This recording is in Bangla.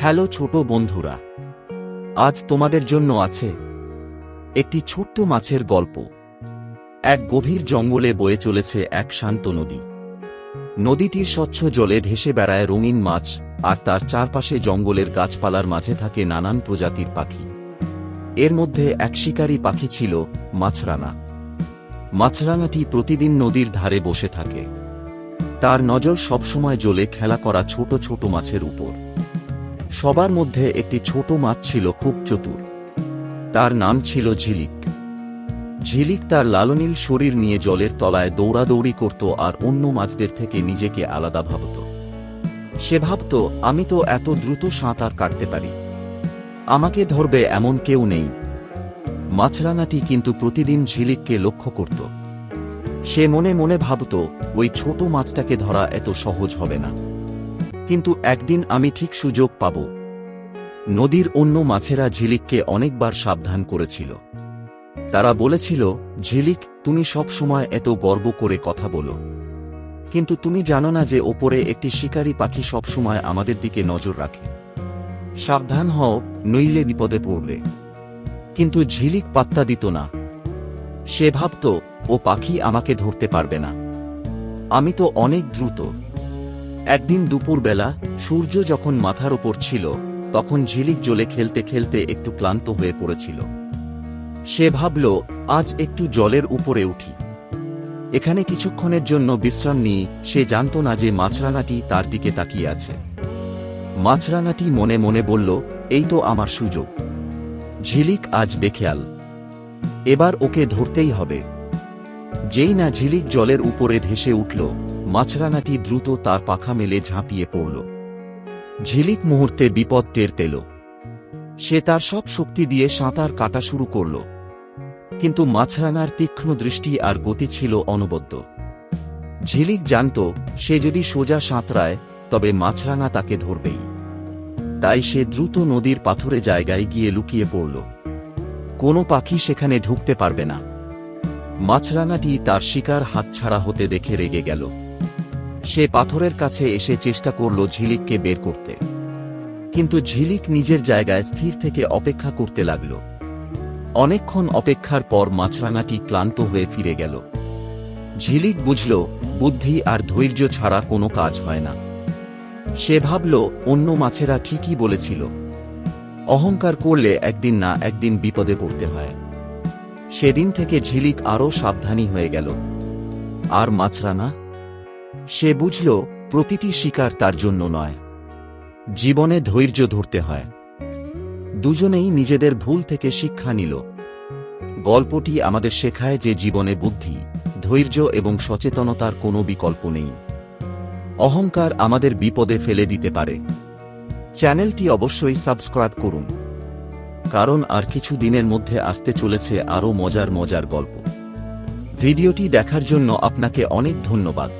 হ্যালো ছোট বন্ধুরা। আজ তোমাদের জন্য আছে একটি ছোট্ট মাছের গল্প। এক গভীর জঙ্গলে বয়ে চলেছে এক শান্ত নদী। নদীটির স্বচ্ছ জলে ভেসে বেড়ায় রঙিন মাছ আর তার চারপাশে জঙ্গলের গাছপালার মাঝে থাকে নানান প্রজাতির পাখি। এর মধ্যে এক শিকারী পাখি ছিল মাছরাঙা। মাছরাঙাটি প্রতিদিন নদীর ধারে বসে থাকে। তার নজর সবসময় জলে খেলা করা ছোট ছোট মাছের উপর। সবার মধ্যে একটি ছোট মাছ ছিল খুব চতুর। তার নাম ছিল ঝিলিক। ঝিলিক তার লালনীল শরীর নিয়ে জলের তলায় দৌড়াদৌড়ি করত আর অন্য মাছদের থেকে নিজেকে আলাদা ভাবত। সে ভাবত, আমি তো এত দ্রুত সাঁতার কাটতে পারি। আমাকে ধরবে এমন কেউ নেই। মাছরাঙাটি কিন্তু প্রতিদিন ঝিলিককে লক্ষ্য করত। সে মনে মনে ভাবত, ওই ছোট মাছটাকে ধরা এত সহজ হবে না। কিন্তু একদিন আমি ঠিক সুযোগ পাব। নদীর অন্য মাছেরা ঝিলিককে অনেকবার সাবধান করেছিল। তারা বলেছিল, ঝিলিক, তুমি সব সময় এত গর্ব করে কথা বলো। কিন্তু তুমি জানো না যে ওপরে একটি শিকারী পাখি সবসময় আমাদের দিকে নজর রাখে। সাবধান হও, নইলে বিপদে পড়বে কিন্তু ঝিলিক পাত্তা দিত না। সে ভাবত, ও পাখি আমাকে ধরতে পারবে না। আমি তো অনেক দ্রুত। একদিন দুপুরবেলা সূর্য যখন মাথার ওপর ছিল, তখন ঝিলিক জলে খেলতে খেলতে একটু ক্লান্ত হয়ে পড়েছিল। সে ভাবল, আজ একটু জলের উপরে উঠি। এখানে কিছুক্ষণের জন্য বিশ্রাম নিয়ে সে জানত না যে মাছরাঙাটি তার দিকে তাকিয়ে আছে। মাছরাঙাটি মনে মনে বলল, এই তো আমার সুযোগ। ঝিলিক আজ বেখেয়াল। এবার ওকে ধরতেই হবে। যেই না ঝিলিক জলের উপরে ভেসে উঠল মাছরাঙাটি দ্রুত তার পাখা মেলে ঝাঁপিয়ে পড়ল। ঝিলিক মুহূর্তে বিপদ টের পেল। সে তার সব শক্তি দিয়ে সাঁতার কাটা শুরু করল। কিন্তু মাছরাঙার তীক্ষ্ণ দৃষ্টি আর গতি ছিল অনবদ্য। ঝিলিক জানত, সে যদি সোজা সাঁতরায়, তবে মাছরাঙা তাকে ধরবেই। তাই সে দ্রুত নদীর পাথরে জায়গায় গিয়ে লুকিয়ে পড়ল। কোনো পাখি সেখানে ঢুকতে পারবে না। মাছরাঙাটি তার শিকার হাতছাড়া হতে দেখে রেগে গেল। সে পাথরের কাছে এসে চেষ্টা করল ঝিলিককে বের করতে। কিন্তু ঝিলিক নিজের জায়গায় স্থির থেকে অপেক্ষা করতে লাগল। অনেকক্ষণ অপেক্ষার পর মাছরাঙাটি ক্লান্ত হয়ে ফিরে গেল। ঝিলিক বুঝল, বুদ্ধি আর ধৈর্য ছাড়া কোনো কাজ হয় না। সে ভাবল, অন্য মাছেরা ঠিকই বলেছিল। অহংকার করলে একদিন না একদিন বিপদে পড়তে হয়। সেদিন থেকে ঝিলিক আরও সাবধানী হয়ে গেল। আর মাছরানা সে বুঝল, প্রতিটি শিকার তার জন্য নয়। জীবনে ধৈর্য ধরতে হয়। দুজনেই নিজেদের ভুল থেকে শিক্ষা নিল। গল্পটি আমাদের শেখায় যে জীবনে বুদ্ধি, ধৈর্য এবং সচেতনতার কোনো বিকল্প নেই। অহংকার আমাদের বিপদে ফেলে দিতে পারে। চ্যানেলটি অবশ্যই সাবস্ক্রাইব করুন। কারণ আর কিছু দিনের মধ্যে আসতে চলেছে আরও মজার মজার গল্প। ভিডিওটি দেখার জন্য আপনাকে অনেক ধন্যবাদ।